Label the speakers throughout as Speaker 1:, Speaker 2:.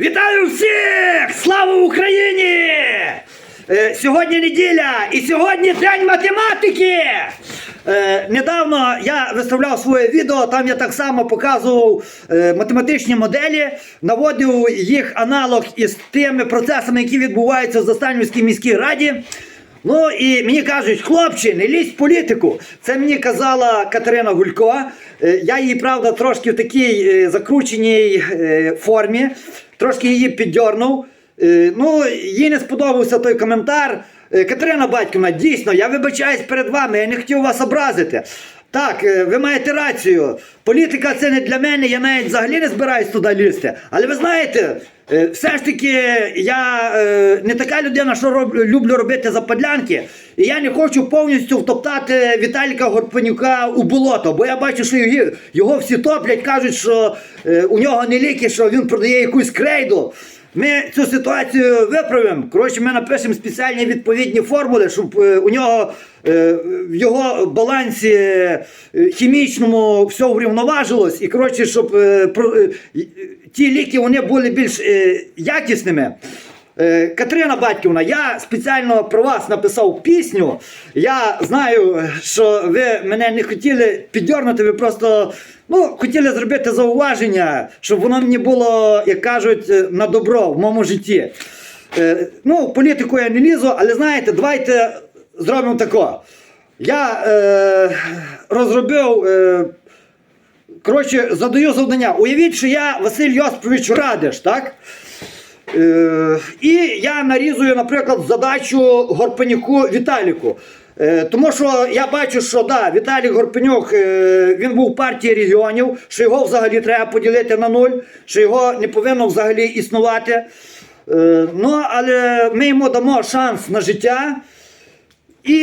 Speaker 1: Вітаю всіх! Слава Україні! Е, сьогодні неділя і сьогодні день математики. Е, недавно я виставляв своє відео, там я так само показував е, математичні моделі, наводив їх аналог із тими процесами, які відбуваються в Застанівській міській раді. Ну і мені кажуть, хлопче, не лізь в політику. Це мені казала Катерина Гулько. Я її, правда, трошки в такій закрученій формі, трошки її піддьорнув. Е, Ну, їй не сподобався той коментар. Е, Катерина Батьківна, дійсно, я вибачаюсь перед вами, я не хотів вас образити. Так, е, ви маєте рацію. Політика це не для мене, я навіть взагалі не збираюсь туди лізти. Але ви знаєте, е, все ж таки я е, не така людина, що роблю, люблю робити западлянки. І я не хочу повністю втоптати Віталіка Горпанюка у болото, бо я бачу, що його, всі топлять, кажуть, що у нього не ліки, що він продає якусь крейду. Ми цю ситуацію виправимо. Коротше, ми напишемо спеціальні відповідні формули, щоб е, у нього е, в його балансі е, хімічному все врівноважилось, і коротше, щоб ті ліки вони були більш якісними. Катерина Батьківна, я спеціально про вас написав пісню. Я знаю, що ви мене не хотіли піддернути, ви просто ну, хотіли зробити зауваження, щоб воно мені було, як кажуть, е, на добро в моєму житті. Е, Ну, політику я не лізу, але знаєте, давайте зробимо тако. Я е, розробив. Е, Коротше, задаю завдання. Уявіть, що я Василь Йосипович Радиш, так? Е, і я нарізую, наприклад, задачу Горпенюку Віталіку. Е, тому що я бачу, що да, Віталій Горпенюк е, він був партії регіонів, що його взагалі треба поділити на нуль, що його не повинно взагалі існувати. Е, ну, але ми йому дамо шанс на життя. І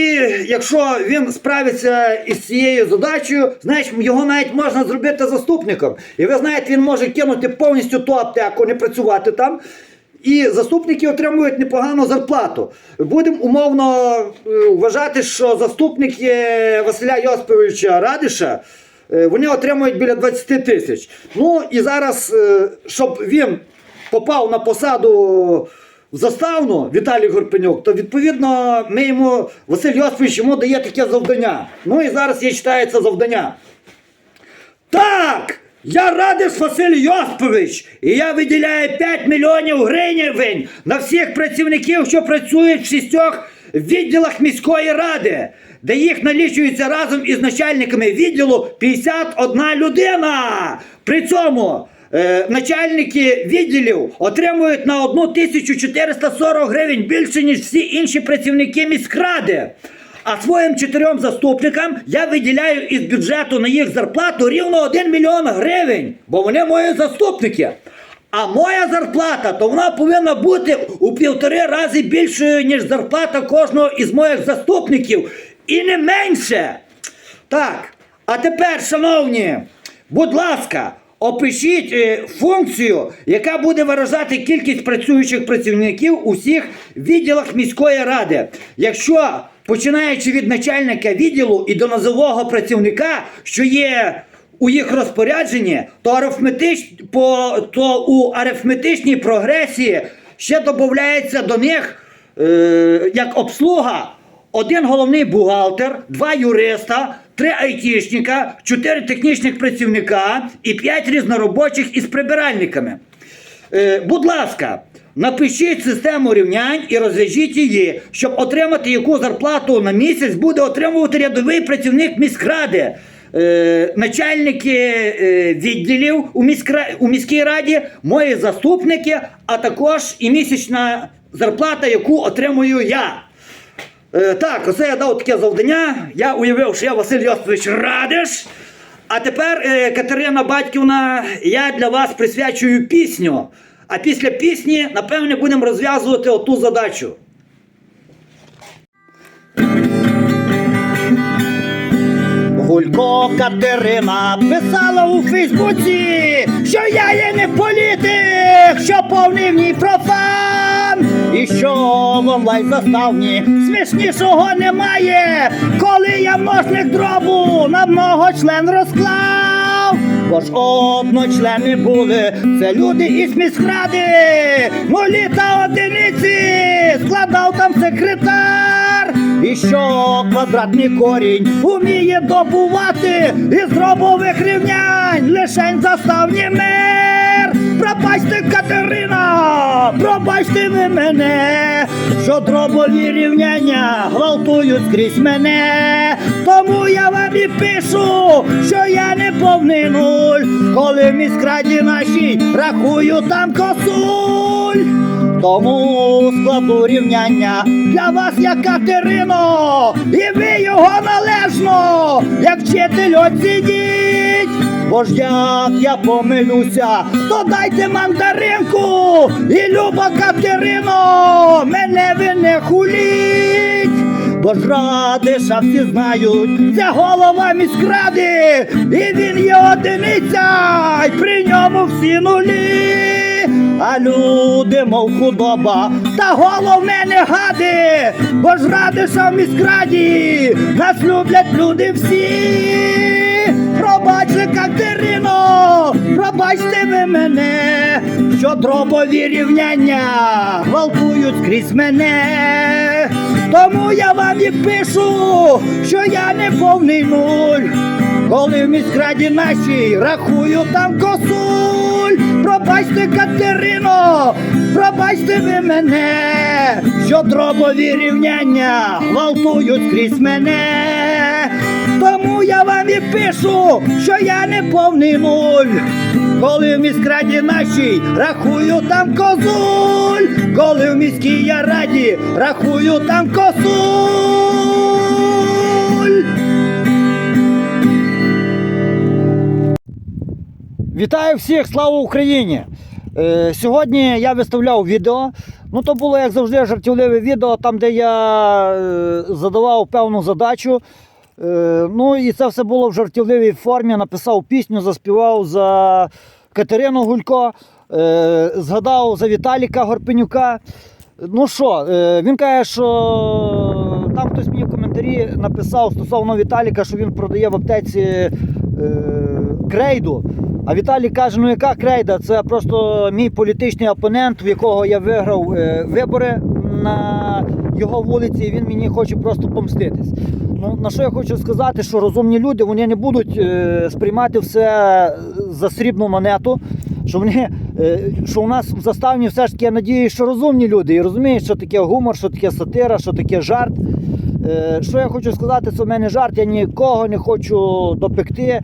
Speaker 1: якщо він справиться із цією задачею, знаєш, його навіть можна зробити заступником. І ви знаєте, він може кинути повністю ту аптеку, не працювати там. І заступники отримують непогану зарплату. Будемо умовно е, вважати, що заступники Василя Йосиповича Радиша е, вони отримують біля 20 тисяч. Ну і зараз, е, щоб він попав на посаду в заставну Віталій Горпенюк, то відповідно ми йому, Василь Йосипович йому дає таке завдання. Ну і зараз я читаю це завдання. Так! Я Радиш Василь Йосипович, і я виділяю 5 мільйонів гривень на всіх працівників, що працюють в шістьох відділах міської ради, де їх налічується разом із начальниками відділу 51 людина. При цьому е, начальники відділів отримують на 1440 гривень більше, ніж всі інші працівники міськради. А своїм чотирьом заступникам я виділяю із бюджету на їх зарплату рівно 1 мільйон гривень, бо вони мої заступники. А моя зарплата, то вона повинна бути у півтори рази більшою, ніж зарплата кожного із моїх заступників. І не менше. Так, а тепер, шановні, будь ласка, опишіть е, функцію, яка буде виражати кількість працюючих працівників у всіх відділах міської ради. Якщо починаючи від начальника відділу і до низового працівника, що є у їх розпорядженні, то, арифметич, по, то у арифметичній прогресії ще додається до них е, як обслуга один головний бухгалтер, два юриста, три айтішника, чотири технічних працівника і п'ять різноробочих із прибиральниками. Е, будь ласка, напишіть систему рівнянь і розв'яжіть її, щоб отримати яку зарплату на місяць буде отримувати рядовий працівник міськради. Е, начальники е, відділів у, міськра... у міській раді, мої заступники, а також і місячна зарплата, яку отримую я. Е, так, оце я дав таке завдання. Я уявив, що я Василь Йосипович Радиш. А тепер, е, Катерина Батьківна, я для вас присвячую пісню. А після пісні, напевне, будемо розв'язувати оту задачу. Гулько Катерина писала у Фейсбуці, що я є не політик, що повний в ній профан, і що в онлайн заставні смішнішого немає, коли я множник дробу на многочлен розклав. бо ж одночлени були, це люди із міськради, нулі та одиниці, складав там секретар. І що квадратний корінь уміє добувати із дробових рівнянь, лишень заставні мер. Пробачте, Катерина, пробачте ви мене, що дробові рівняння гвалтують скрізь мене. Тому я вам і пишу, що я не повний нуль, коли в міськраді нашій рахую там косуль. Тому складу рівняння для вас, як Катерино, і ви його належно, як вчитель оцініть. Бо ж як я помилюся, то дайте мандаринку, і люба Катерино, мене ви не хуліть. Бо ж радиша всі знають, це голова міськради, і він є одиниця, і при ньому всі нулі. А люди, мов худоба, та головне не гади, бо ж радиша в міськраді, нас люблять люди всі. Що дробові рівняння гвалтують скрізь мене. Тому я вам і пишу, що я не повний нуль. Коли в міськраді нашій рахую там косуль, пробачте, Катерино, пробачте ви мене, що дробові рівняння гвалтують скрізь мене. Тому я вам і пишу, що я не повний нуль. Коли в міськраді нашій рахую там козуль, коли в міській я раді рахую там косуль. Вітаю всіх, слава Україні! Е, сьогодні я виставляв відео. Ну, то було, як завжди, жартівливе відео, там, де я е, задавав певну задачу. Е, ну і це все було в жартівливій формі. Написав пісню, заспівав за Катерину Гулько, е, згадав за Віталіка Горпенюка. Ну що, е, він каже, що там хтось мені в коментарі написав стосовно Віталіка, що він продає в аптеці крейду. А Віталій каже: ну яка крейда? Це просто мій політичний опонент, в якого я виграв вибори на його вулиці, і він мені хоче просто помститись. Ну, на що я хочу сказати, що розумні люди вони не будуть е, сприймати все за срібну монету. Що вони, е, що у нас в заставні все ж таки я надію, що розумні люди і розуміють, що таке гумор, що таке сатира, що таке жарт. Е, Що я хочу сказати, це в мене жарт. Я нікого не хочу допекти,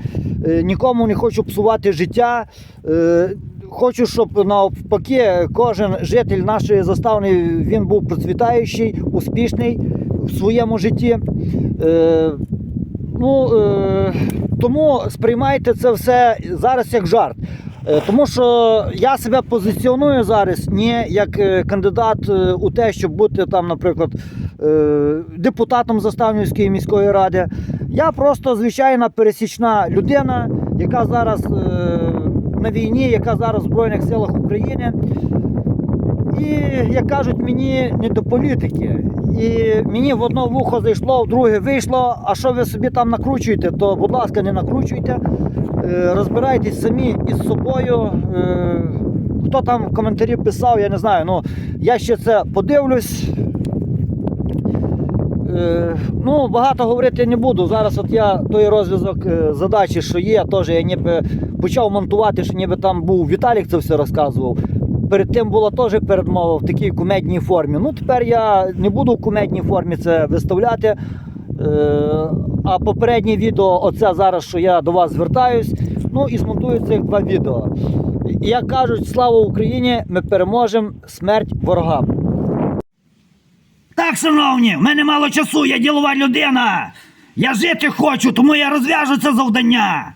Speaker 1: е, нікому не хочу псувати життя. Е, Хочу, щоб навпаки кожен житель нашої заставни він був процвітаючий, успішний в своєму житті. Е, Ну, е, тому сприймайте це все зараз як жарт. Е, Тому що я себе позиціоную зараз не як е, кандидат е, у те, щоб бути там, наприклад, депутатом Заставнівської міської ради. Я просто звичайна пересічна людина, яка зараз на війні, яка зараз в Збройних силах України. І, як кажуть, мені не до політики. І мені в одно вухо зайшло, в друге вийшло. А що ви собі там накручуєте, то, будь ласка, не накручуйте. Е, Розбирайтесь самі із собою. Е, Хто там в коментарі писав, я не знаю. Ну, я ще це подивлюсь. Е, Ну, багато говорити не буду. Зараз от я той розв'язок задачі, що є, теж я ніби почав монтувати, що ніби там був Віталік це все розказував. Перед тим була теж передмова в такій кумедній формі. Ну, тепер я не буду в кумедній формі це виставляти. Е, а попереднє відео, оце зараз, що я до вас звертаюсь, ну і змонтую цих два відео. Як кажуть, слава Україні! Ми переможемо смерть ворогам. Так, шановні, в мене мало часу, я ділова людина. Я жити хочу, тому я розв'яжу це завдання.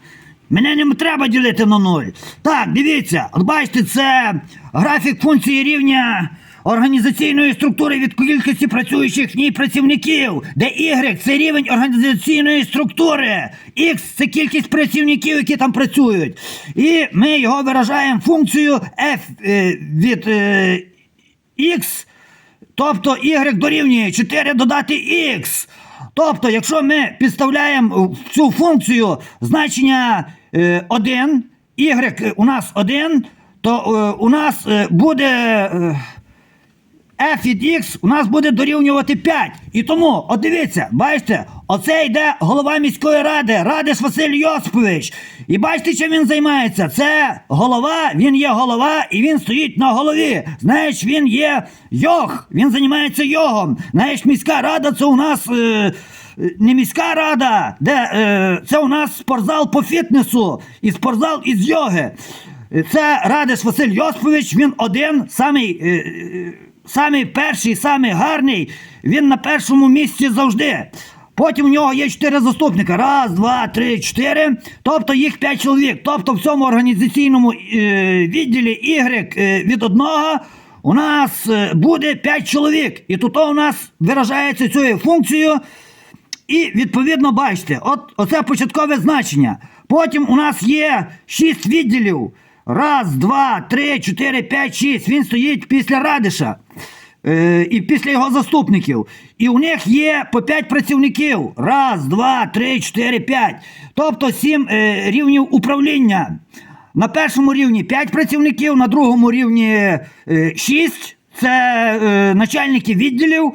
Speaker 1: Мене не треба ділити на нуль. Так, дивіться, от бачите, це графік функції рівня організаційної структури від кількості працюючих в ній працівників, де Y це рівень організаційної структури, X це кількість працівників, які там працюють. І ми його виражаємо функцію F е, від е, X Тобто y дорівнює 4 додати x. Тобто, якщо ми підставляємо цю функцію значення е, один, Y у нас один, то е, у нас е, буде. Е, f від x у нас буде дорівнювати 5. І тому, от дивіться, бачите, оце йде голова міської ради, Радиш Василь Йосипович. І бачите, чим він займається? Це голова, він є голова, і він стоїть на голові. Знаєш, він є йог, він займається йогом. Знаєш, міська рада це у нас. Е, е, не міська рада, де е, це у нас спортзал по фітнесу і спортзал із йоги. Е, Це Радиш Василь Йосипович, він один, самий, е, е, самий перший, самий гарний. Він на першому місці завжди. Потім у нього є чотири заступника. Раз, два, три, чотири. Тобто їх п'ять чоловік. Тобто в цьому організаційному е, відділі Y е, від одного у нас е, буде п'ять чоловік. І тут у нас виражається цією функцією. І відповідно бачите, от оце початкове значення. Потім у нас є шість відділів. Раз, два, три, чотири, п'ять, шість. Він стоїть після Радиша. Е, і після його заступників. І у них є по 5 працівників. Раз, два, три, чотири, п'ять. Тобто сім е, рівнів управління. На першому рівні 5 працівників, на другому рівні 6. Це е, начальники відділів.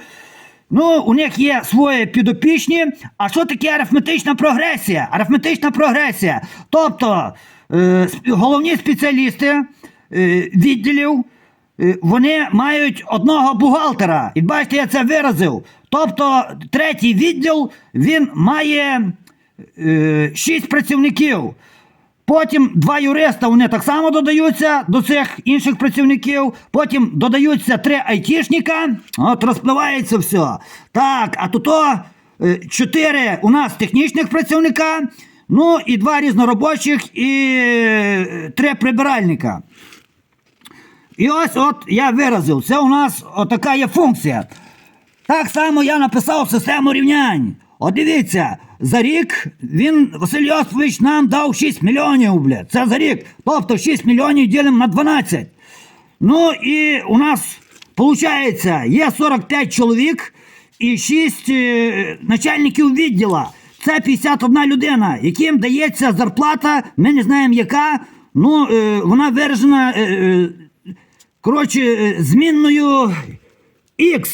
Speaker 1: Ну, у них є свої підопічні. А що таке арифметична прогресія? Арифметична прогресія. Тобто е, головні спеціалісти е, відділів. е, Вони мають одного бухгалтера. І бачите, я це виразив. Тобто, третій відділ він має е, шість працівників. Потім два юриста вони так само додаються до цих інших працівників. Потім додаються три айтішника. От розпливається все. Так, а тут е, чотири у нас технічних працівника, ну і два різноробочих і е, три прибиральника. І ось от я виразив, це у нас отака є функція. Так само я написав систему рівнянь. От дивіться, за рік він, Василь Йосипович, нам дав 6 мільйонів, бля. Це за рік. Тобто 6 мільйонів ділимо на 12. Ну і у нас, виходить, є 45 чоловік і 6 е, начальників відділа. Це 51 людина, яким дається зарплата, ми не знаємо яка. Ну, е, вона виражена, е, коротше, змінною X.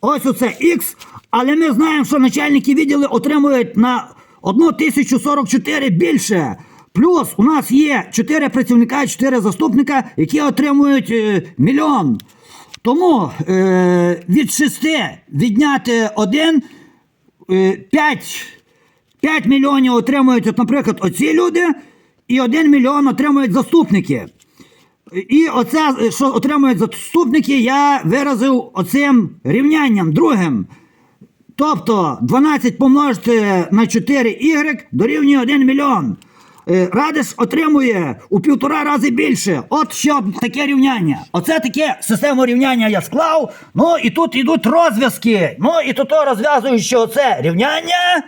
Speaker 1: Ось оце X. Але ми знаємо, що начальники відділи отримують на 1044 більше. Плюс у нас є 4 працівника, 4 заступника, які отримують е, мільйон. Тому е, від 6 відняти 1, е, 5, 5 мільйонів отримують, от, наприклад, оці люди, і 1 мільйон отримують заступники. І оце, е, що отримують заступники, я виразив оцим рівнянням другим. Тобто 12 помножити на 4 y дорівнює 1 мільйон. Е, Радиш отримує у півтора рази більше. От що таке рівняння. Оце таке систему рівняння я склав. Ну і тут йдуть розв'язки. Ну і тут розв'язуючи оце рівняння,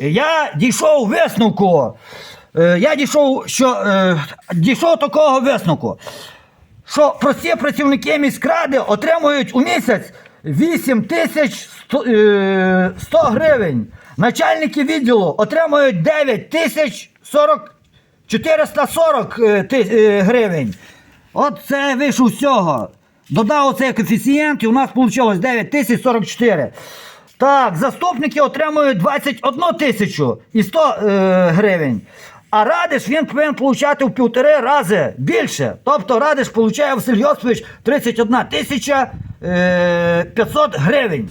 Speaker 1: я дійшов висновку. Е, Я дійшов, що е, дійшов такого висновку, що прості працівники міськради отримують у місяць 8 тисяч 100, е, 100 гривень. Начальники відділу отримують 9 тисяч 40, 440 е, ти- е, гривень. От це вийшов з цього. Додав цей коефіцієнт, і у нас вийшло 9 тисяч 44. Так, заступники отримують 21 тисячу і 100 е, гривень. А Радиш він повинен получати в півтори рази більше. Тобто Радиш получає Василь Йосипович 31 тисяча е, 500 гривень.